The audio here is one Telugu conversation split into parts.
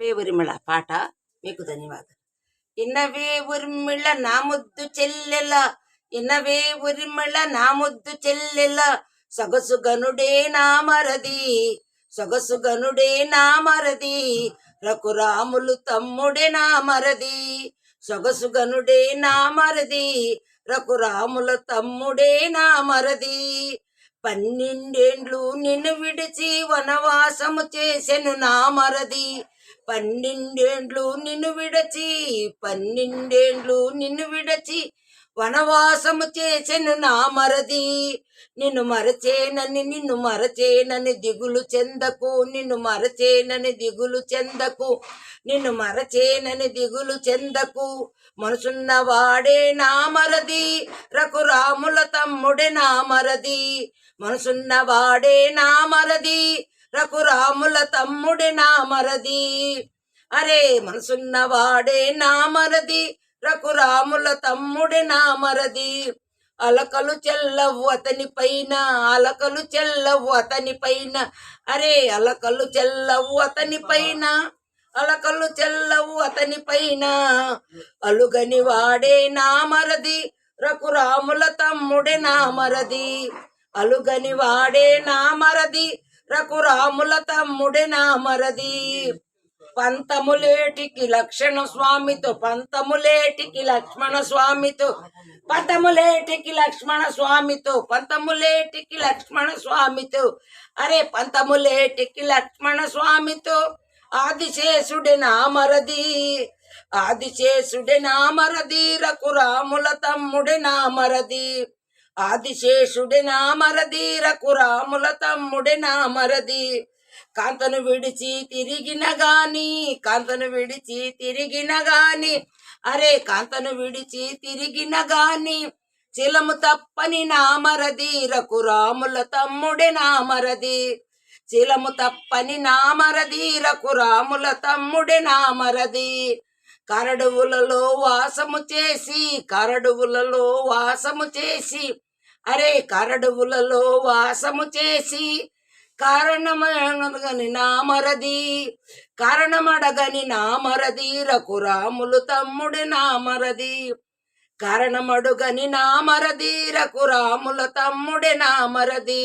వే ఉరిమిళ పాట మీకు ధన్యవాదాలు. ఇన్నవే ఉరిమిళ నా ముద్దు చెల్లెల ఇన్నవే ఉరిమిళ నా ముద్దు చెల్లెల సొగసు గనుడే నా మరది సొగసు గనుడే నా మరది రఘురాములు తమ్ముడే నా మరది సొగసు గనుడే నా మరది రఘురాముల తమ్ముడే నా మరది. పన్నెండేండ్లు నిన్ను విడిచి వనవాసము చేసెను నా మరది పన్నెండేండ్లు నిన్ను విడచి పన్నెండేండ్లు నిన్ను విడచి వనవాసము చేసెను నా మరది. నిన్ను మరచేనని నిన్ను మరచేనని దిగులు చెందకు నిన్ను మరచేనని దిగులు చెందకు నిన్ను మరచేనని దిగులు చెందకు. మనసున్న వాడే నా మరది రఘురాముల తమ్ముడే నా మరది. మనసున్న వాడే నా మరది రఘురాముల తమ్ముడే నా మరది. అరే మనసున్న వాడే నా మరది. రఘురాముల తమ్ముడే నా మరది. అలకలు చెల్లవు అతని పైన అలకలు చెల్లవు అతని పైన. అరే అలకలు చెల్లవు అతని పైన అలకలు చెల్లవు అతని పైన. అలుగని వాడే నా మరది. రఘురాముల తమ్ముడే నా మరది. అలుగని వాడే నా మరది. రఘురాముల తమ్ముడే నామరది పంతములేటికి లక్షణ స్వామితో పంతములేటికి లక్ష్మణ స్వామితో పంతములేటికి లక్ష్మణ స్వామితో పంతములేటికి లక్ష్మణ స్వామితో. అరే పంతములేటికి లక్ష్మణ స్వామితో ఆదిశేషుడి నామరది ఆదిశేషుడి నామరది రఘురాముల తమ్ముడి నామరది ఆదిశేషుడి నామరది రఘురాముల తమ్ముడి నా మరది. కాంతను విడిచి తిరిగిన గాని కాంతను విడిచి తిరిగిన గాని అరే కాంతను విడిచి తిరిగిన గాని చిలము తప్పని నా మరది రఘురాముల తమ్ముడే నామరది చిలము తప్పని నా మరది రఘురాముల తమ్ముడే నా మరది. కరడువులలో వాసము చేసి కరడువులలో వాసము చేసి అరే కరడువులలో వాసము చేసి కారణమడగని నామరది కారణమడగని నామరది రఘురాములు తమ్ముడి నామరది కారణమడుగని నామరది రఘురాముల తమ్ముడి నామరది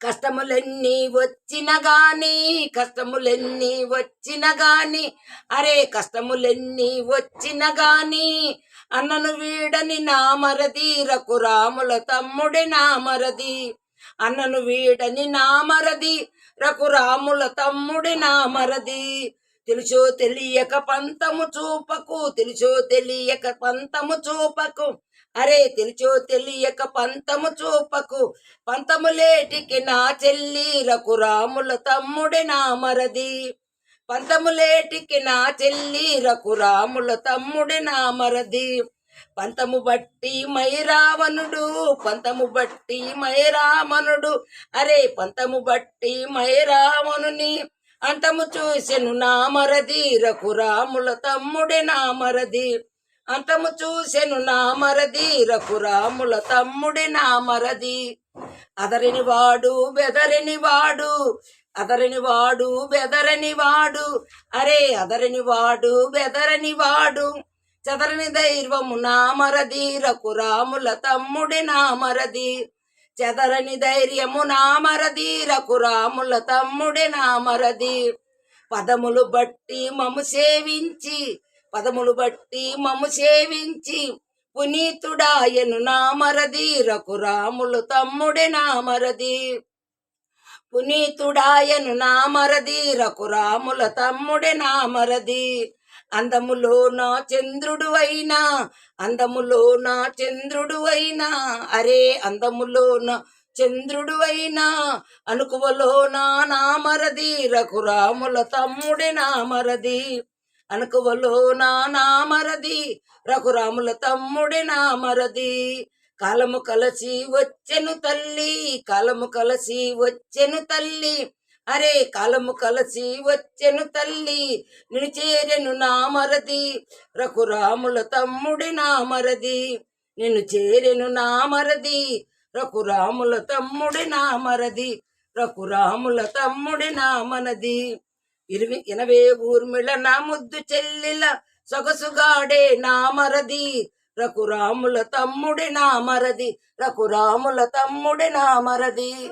కష్టములన్నీ వచ్చిన గాని కష్టములన్నీ వచ్చిన గాని అరే కష్టములన్నీ వచ్చిన గాని అన్నను వీడని నా మరది రఘురాముల తమ్ముడి నా మరది. అన్నను వీడని నా మరది రఘురాముల తమ్ముడి నా మరది. తెలుసో తెలియక పంతము చూపకు తెలుసో తెలియక పంతము చూపకు అరే తెలిచో తెలియక పంతము చూపకు పంతములేటికి నా చెల్లి రాముల తమ్ముడి నా మరది. పంతములేటికి నా చెల్లి రాముల తమ్ముడి నా మరది. పంతము బట్టి మైరావణుడు పంతము బట్టి మైరామనుడు అరే పంతము బట్టి మైరావణుని అంతము చూసెను నా మరది రఘురాముల తమ్ముడే నా మరది. అంతము చూసెను నా మరది. రఘురాముల తమ్ముడే నా మరది. అదరిని వాడు బెదరిని వాడు. అదరిని వాడు బెదరని వాడు. అరే అదరిని వాడు బెదరని వాడు. చదరని దైర్వము నా మరది. రఘురాముల తమ్ముడి నా మరది. చెదరని ధైర్యము నా మరది. రఘురాముల తమ్ముడి నా మరది. పదములు బట్టి మము సేవించి పదములు బట్టి మము సేవించి పునీతుడాయను నా రఘురాములు రఘురాముల తమ్ముడి నా పునీతుడాయను నామరది రఘురాముల తమ్ముడి నామరది అందములో నా చంద్రుడు అయినా అందములో నా చంద్రుడు అయినా అరే అందములో నా చంద్రుడు అయినా అనుకువలో నా నామరది రఘురాముల తమ్ముడి నామరది అనుకువలో నా నామరది. రఘురాముల తమ్ముడి నామరది కాలము కలసి వచ్చెను తల్లి కాలము కలసి వచ్చెను తల్లి. అరే కాలము కలసి వచ్చెను తల్లి నిను చేరెను నా మరది. రఘురాముల తమ్ముడి నా మరది నిన్ను చేరెను నా మరది. రఘురాముల తమ్ముడి నా మరది రఘురాముల తమ్ముడి నా మనది. ఇరవై ఇనవే ఊర్మిళ నా ముద్దు చెల్లిల సొగసుగాడే నా మరది. రఘురాముల తమ్ముడి నా మరది. రఘురాముల తమ్ముడి నా మరది.